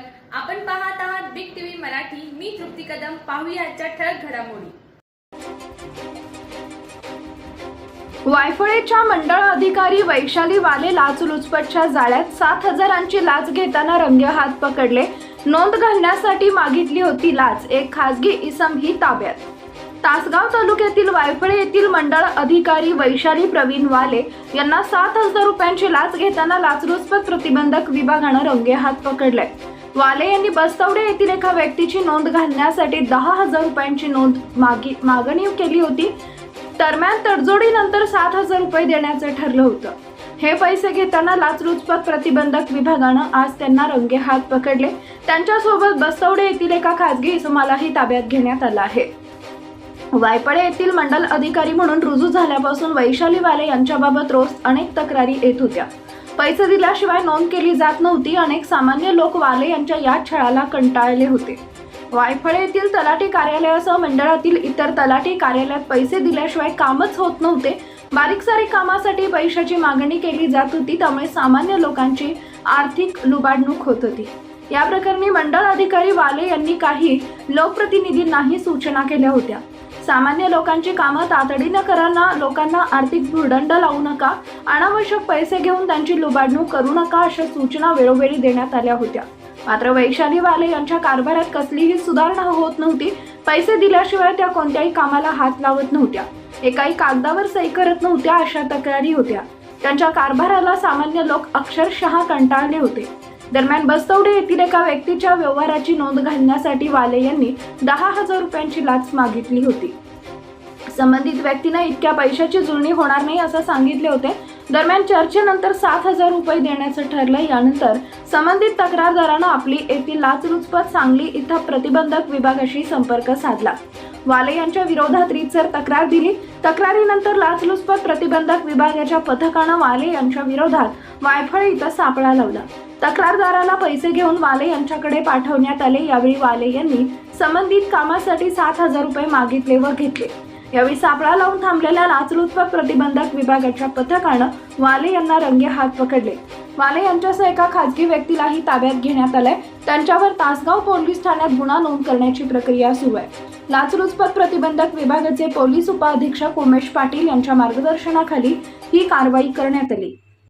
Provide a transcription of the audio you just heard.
स्वागत आपण पाहत आहात बिग टीव्ही मराठी. मी तृप्ती कदम. पाहूया आजच्या ठळक घडामोडी. वायफळेच्या मंडळ अधिकारी वैशाली वाले लाचलुचपतच्या जाळ्यात सात हजारांची लाच घेताना रंगे हात पकडले. नोंद घालण्यासाठी मागितली होती लाच. एक खासगी इसम ही ताब्यात. तासगाव तालुक्यातील वायफळे येथील मंडळ अधिकारी वैशाली प्रवीण वाले यांना सात हजार रुपयांची लाच घेताना लाचलुचपत प्रतिबंधक विभागानं रंगे हात पकडले. वाले यांनी बस्तवडे येथील एका व्यक्तीची नोंद घालण्यासाठी दहा हजार रुपयांची नोंद मागी मागणी केली होती. दरम्यान तडजोडीनंतर सात हजार रुपये देण्याचं ठरलं होतं. हे पैसे घेताना लाचलुचपत प्रतिबंधक विभागानं आज त्यांना रंगे हात पकडले. त्यांच्यासोबत बस्तवडे येथील एका खासगी इसमालाही ताब्यात घेण्यात आलं आहे. वायपडे येथील मंडल अधिकारी म्हणून रुजू झाल्यापासून वैशाली वाले यांच्याबाबत रोज अनेक तक्रारी येत होत्या. पैसे दिल्याशिवाय नोंद केली जात नव्हती. अनेक सामान्य लोक वाले यांच्या या छळाला कंटाळले होते. वायफळे येथील तलाठी कार्यालयासह मंडळातील इतर तलाठी कार्यालयात पैसे दिल्याशिवाय कामच होत नव्हते. बारीक सारीक कामासाठी पैशाची मागणी केली जात होती त्यामुळे सामान्य लोकांची आर्थिक लुबाडणूक होत होती. या प्रकरणी मंडळ अधिकारी वाले यांनी काही लोकप्रतिनिधींनाही सूचना केल्या होत्या. सामान्य लोकांची कामं तातडीनं करांना लोकांना आर्थिक भुर्दंड लावू नका. अनावश्यक पैसे घेऊन त्यांची लुबाडणूक करू नका अशा सूचना वेळोवेळी देण्यात आल्या होत्या. मात्र वैशाली वाले यांच्या कारभारात कसलीही सुधारणा होत नव्हती. पैसे दिल्याशिवाय त्या कोणत्याही कामाला हात लावत नव्हत्या. एकाही कागदावर सही करत नव्हत्या अशा तक्रारी होत्या. त्यांच्या कारभाराला सामान्य लोक अक्षरशः कंटाळले होते. दरम्यान बस्तवडे येथील एका व्यक्तीच्या व्यवहाराची नोंद घालण्यासाठी वाले यांनी दहा हजार रुपयांची लाच मागितली होती. संबंधित व्यक्तीने इतक्या पैशाची जुळणी होणार नाही असं सांगितले होते. दरम्यान चर्चेनंतर सात हजार रुपये देण्याचं ठरलं यानंतर संबंधित तक्रारदारानं आपली येथील लाचलुचपत सांगली इथं प्रतिबंधक विभागाशी संपर्क साधला. वाले यांच्या विरोधात रीतसर तक्रार दिली. तक्रारीनंतर लाचलुचपत प्रतिबंधक विभागाच्या पथकानं वाले यांच्या विरोधात वायफळ इथं सापळा लावला. तक्रारदाराला पैसे घेऊन वाले यांच्याकडे पाठवण्यात आले. यावेळी वाले यांनी संबंधित कामासाठी सात हजार रुपये मागितले व घेतले. यावेळी सापळा लावून थांबलेल्या लाचलुचपत प्रतिबंधक विभागाच्या पथकानं वाले यांना रंगे हात पकडले. वाले यांच्यासह एका खाजगी व्यक्तीलाही ताब्यात घेण्यात आलंय. त्यांच्यावर तासगाव पोलीस ठाण्यात गुन्हा नोंद करण्याची प्रक्रिया सुरू आहे. लाचलुचपत प्रतिबंधक विभागाचे पोलीस उपअधीक्षक उमेश पाटील यांच्या मार्गदर्शनाखाली ही कारवाई करण्यात आली.